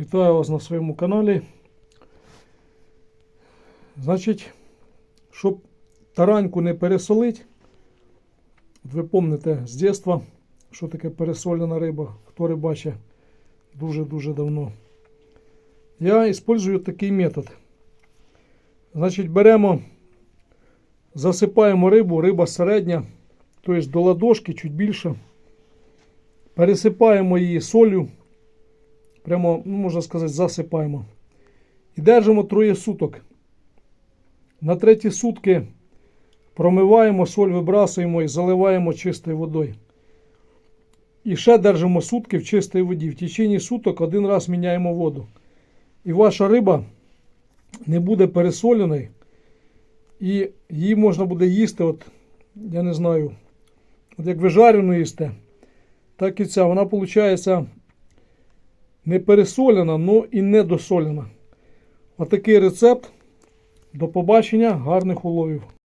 Вітаю вас на своєму каналі. Значить, щоб тараньку не пересолити, ви пам'ятаєте з дитинства, що таке пересолена риба, хто рибачить дуже-дуже давно. Я використовую такий метод. Значить, беремо, засипаємо рибу, риба середня, тобто до ладошки чуть більше. Пересипаємо її солью. Прямо, ну, можна сказати, засипаємо. І держимо троє суток. На треті сутки промиваємо, соль вибрасуємо і заливаємо чистою водою. І ще держимо сутки в чистій воді. В течение суток один раз міняємо воду. І ваша риба не буде пересоленою. І її можна буде їсти, от, я не знаю, от як ви жарену їсте, так і ця. Вона виходить не пересолена, але і не досолена. Отакий рецепт. До побачення, гарних уловів.